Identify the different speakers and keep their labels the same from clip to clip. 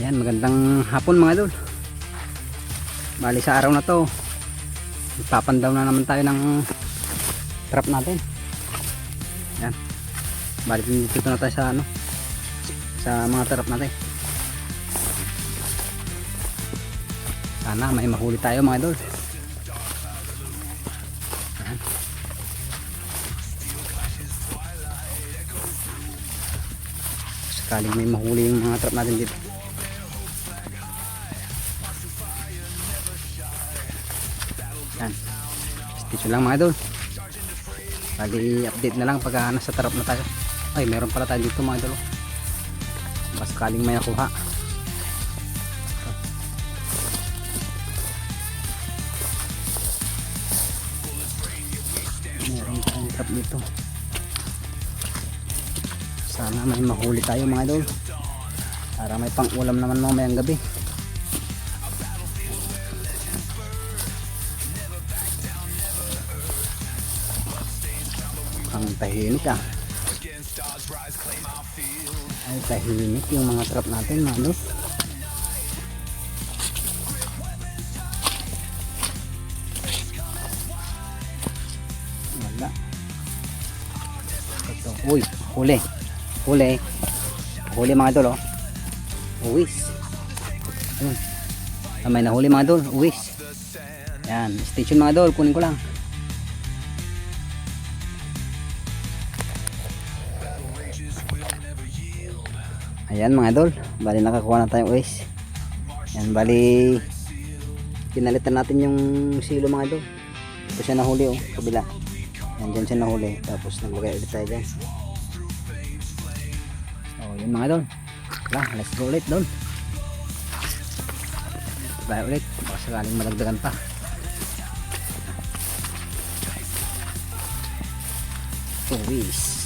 Speaker 1: Ayan, magandang hapon mga idol. Bali sa araw na to, ipapandaw na naman tayo ng trap natin. Ayan. Bali dito na tayo sa ano, sa mga trap natin. Sana may mahuli tayo mga idol. Ayan. Sakaling may mahuli yung mga trap natin dito. Stitch lang mga idol. Bali update na lang pag uh, nasa tarap na tayo. Ay meron pala tayo dito mga idol. Mas kaling may nakuha. Meron tayong trap dito. Sana may mahuli tayo mga idol. Para may pang ulam naman mamayang gabi. Ang tahimik ah ay tahimik yung mga trap natin mga ano wala. Ito. Uy huli. Huli. Huli mga idol oh. Uwis. Ayun. Ah, may nahuli mga idol. Uwis. Yan. Station mga idol. Kunin ko lang Ayan mga idol, bali nakakuha na tayong uwis. Yan bali pinalitan natin yung silo mga idol. Ito siya nahuli oh, kabila. Yan dyan siya nahuli. Tapos naglagay ulit tayo dyan. Oh, yun mga idol. Wala, let's go ulit doon. Bye ulit. Baka sakaling malagdagan pa. Uwis.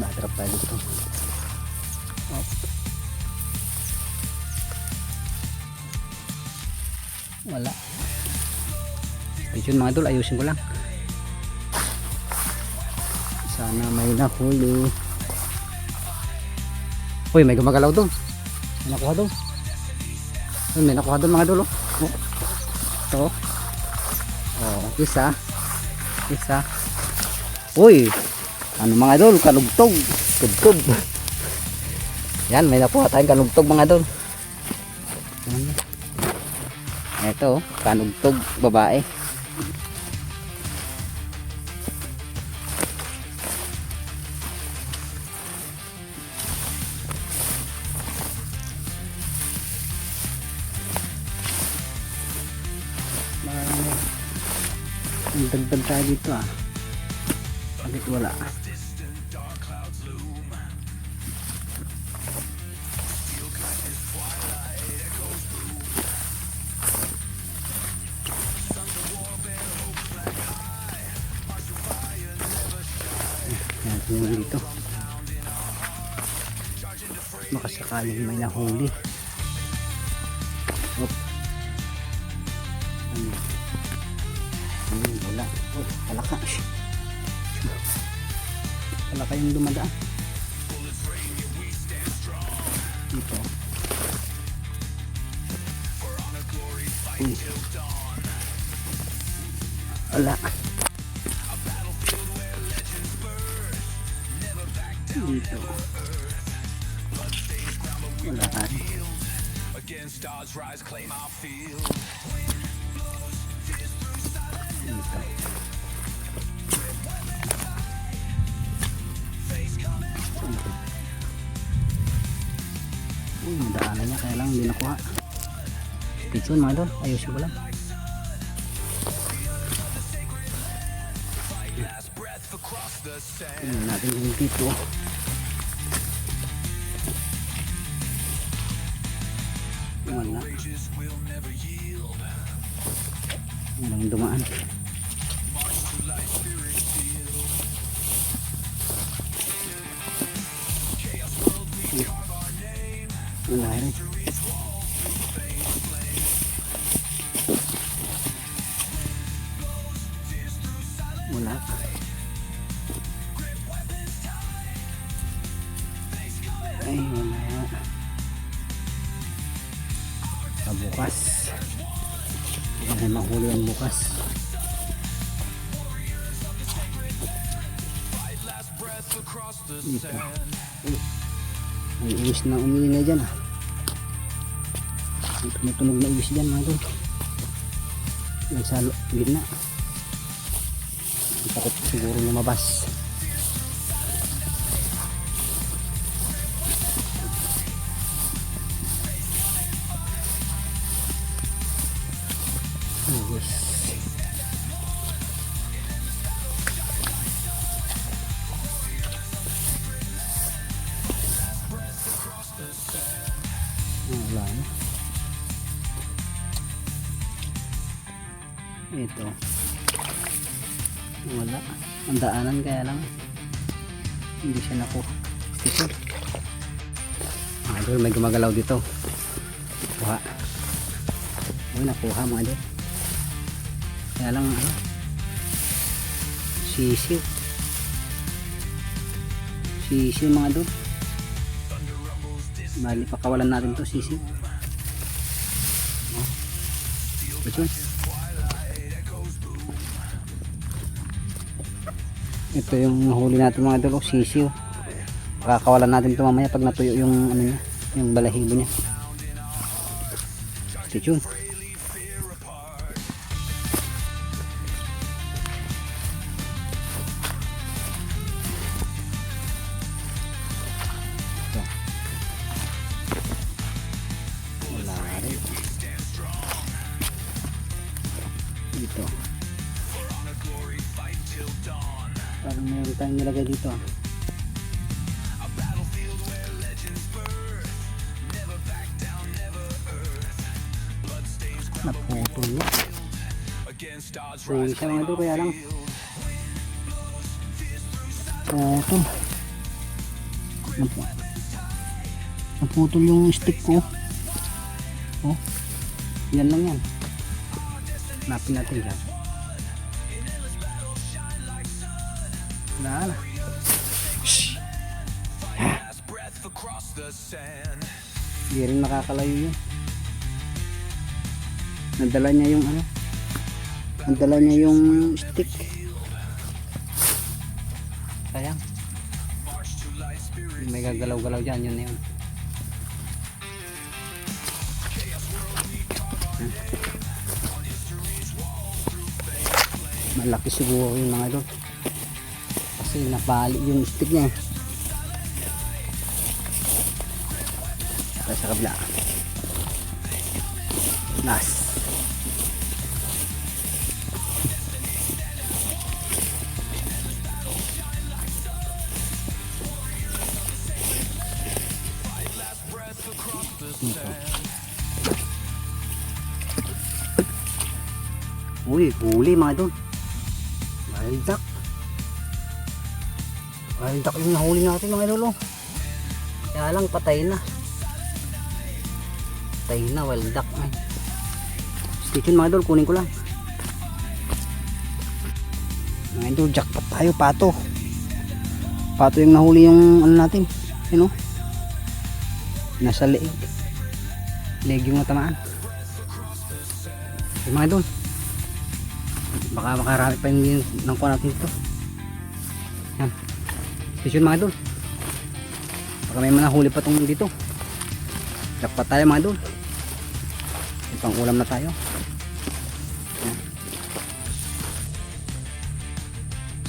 Speaker 1: Natrap tayo dito. Op. Wala. Yun mga idol, ayusin ko lang. Sana may nahuli. Uy, may gumagalaw doon. May nakuha doon. May nakuha doon mga idol. Oh. Oh. Ito. Oh, isa. Isa. Uy, ano mga idol, kanugtog. Tugtog. Yan, may nakuha tayong kanugtog mga idol. Ito, kanugtog, babae. Ang dagdag tayo dito ah. Bakit wala? Yan, sakaling may nahuli. Ano? Hmm, wala. Oh, palaka. Palaka yung dumadaan. Dito. Uy. Wala. Dito. Wala. Dito. Uy, madaanan niya kaya lang hindi nakuha. Picture mga idol, ayusin ko lang. Tingnan natin yung dito. walang dumaan. Wala rin. Wala ay wala. Kabukas ay mahuli yan bukas. Dito. May uwis na umiingay dyan ah. May tumutunog na uwis dyan mga tol. Yan sa gitna. Ang Takot siguro lumabas. Na. Ito. Wala. Ang daanan kaya lang. Hindi siya naku. Ito. Mga idol, may gumagalaw dito. Kuha. Uy, nakuha mga idol. Kaya lang ano. Sisiw. Sisiw mga idol. Bali, pakawalan natin to sisiw. Oh. Ito. Yung huli natin mga idol, oh, sisiw. Pakakawalan natin ito mamaya pag natuyo yung ano yung balahibo niya. Stay tuned. Nilagay dito. Naputol
Speaker 2: odds,
Speaker 1: Huli siya mga kaya lang. Putol. Napu- Naputol yung stick ko. Oh. Yan lang yan. Hanapin natin dyan. Wala na.
Speaker 2: sand.
Speaker 1: Hindi rin nakakalayo yun. Nadala niya yung ano. Nadala niya yung stick. Sayang. May gagalaw-galaw dyan, yun na yun. Malaki siguro yung mga doon. Kasi napali yung stick niya. Saka sa kabila. Last. Uy, huli mga doon. Wild duck. Duck yung nahuli natin mga idol. oh. Kaya lang patay na. Patay na, wild duck. Ay. Stay tuned mga idol, kunin ko lang. Mga idol, jackpot tayo, pato. Pato yung nahuli yung ano natin. Yun oh. Nasa leeg. Leeg yung natamaan. Okay, mga idol. Baka makarami pa yung nang kuha natin ito. Tuned mga idol. Baka may manahuli pa tong dito. Jackpot tayo mga idol. Pang ulam na tayo.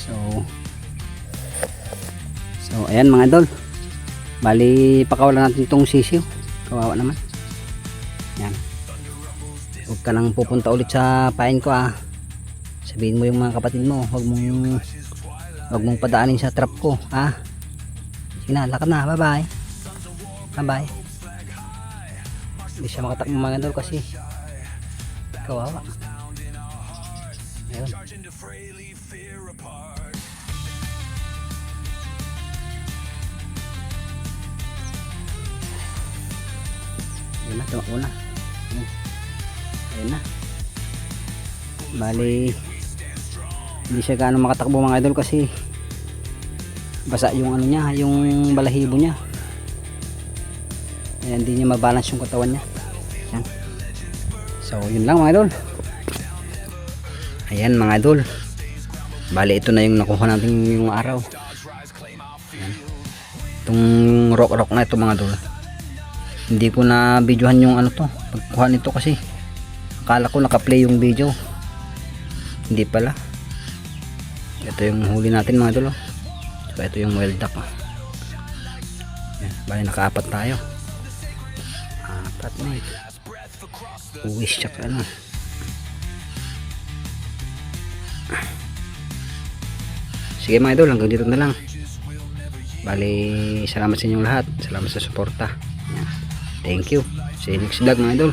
Speaker 1: So So ayan mga idol. Bali pakawalan natin tong sisiw. Kawawa naman. Yan. Huwag ka nang pupunta ulit sa pain ko ah. Sabihin mo yung mga kapatid mo, huwag mong huwag mong padaanin sa trap ko, ha? Sige na, lakad na, bye-bye. Bye-bye. Hindi siya makatakbo mga idol kasi kawawa. Ayun. Ayun na, tumakbo na. Ayun. Ayun na. Bali, hindi siya gaano makatakbo mga idol kasi basa yung ano niya, yung balahibo niya. Ayan, hindi niya mabalance yung katawan niya. Yan. So, yun lang mga idol. Ayan mga idol. Bali, ito na yung nakuha natin yung araw. Ayan. Itong rock-rock na ito mga idol. Hindi ko na videohan yung ano to. Pagkuha nito kasi. Akala ko naka-play yung video. Hindi pala. Ito yung huli natin mga idol. oh. So, ito yung wild duck. oh. Ayan. Bali, nakaapat tayo. Apat na ito. Uwis tsaka ano. Sige mga idol, hanggang dito na lang. Bali, salamat sa inyong lahat. Salamat sa suporta. Thank you. See you next vlog mga idol.